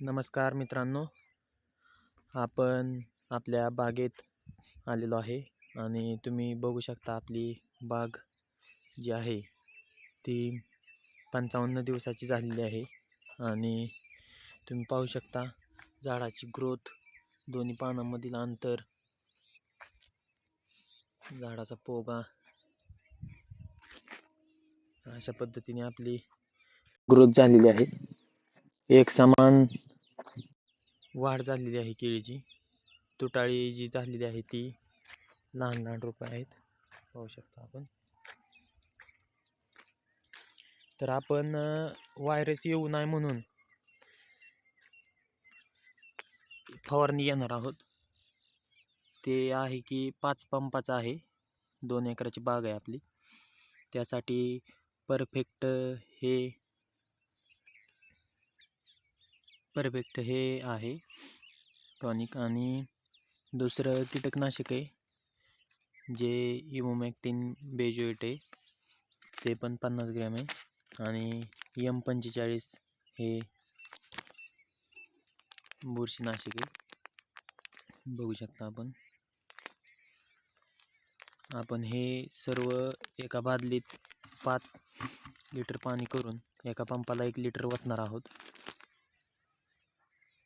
नमस्कार मित्रांनो. आपण आपल्या बागेत आलेलो आहे आणि तुम्ही बघू शकता आपली बाग जी आहे ती पंचावन्न दिवसाची झालेली आहे आणि तुम्ही पाहू शकता झाडाची ग्रोथ दोन्ही पानांमधील अंतर झाडाचा पोगा अशा पद्धतीने आपली ग्रोथ झालेली आहे. एक समान वाढ झालेली आहे केळीची. तुटाळी जी झालेली आहे ती लहान लहान रोपं आहेत. पाहू शकता आपण. तर आपण व्हायरस येऊ नये म्हणून फवारणी येणार आहोत. ते आहे की पाच पंपाचं आहे. दोन एकराची बाग आहे आपली. त्यासाठी परफेक्ट हे परफेक्ट हे आहे. टॉनिक आणि दुसरं कीटकनाशक आहे जे इमोमॅक्टिन बेजोएट आहे. ते पण पन्नास ग्रॅम आहे आणि यम पंचेचाळीस हे बुरशीनाशक आहे. बघू शकता आपण. आपण हे सर्व एका बादलीत पाच लिटर पाणी करून एका पंपाला एक लिटर वतणार आहोत.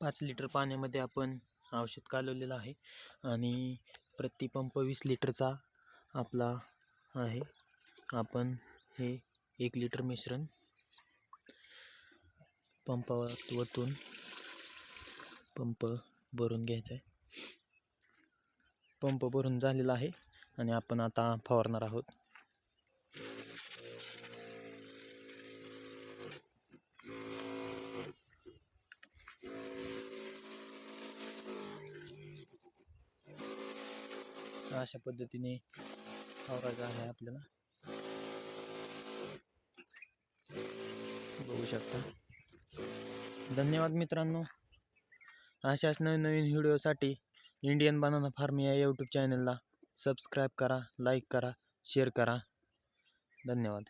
पाच लिटर पाण्यामध्ये आपण औषध कालवलेलं आहे. आणि प्रति पंप वीस लिटरचा आपला आहे. आपण हे एक लिटर मिश्रण पंपावर वतून पंप भरून घ्यायचा आहे. पंप भरून झालेला आहे आणि आपण आता फवारणार आहोत. अशा पद्धतीने फवारायचं आहे आपल्याला. बघू शकता. धन्यवाद मित्रांनो. अशाच नवीन नवीन व्हिडिओसाठी इंडियन बनाना फार्म या यूट्यूब चॅनलला सबस्क्राईब करा लाईक करा शेअर करा. धन्यवाद.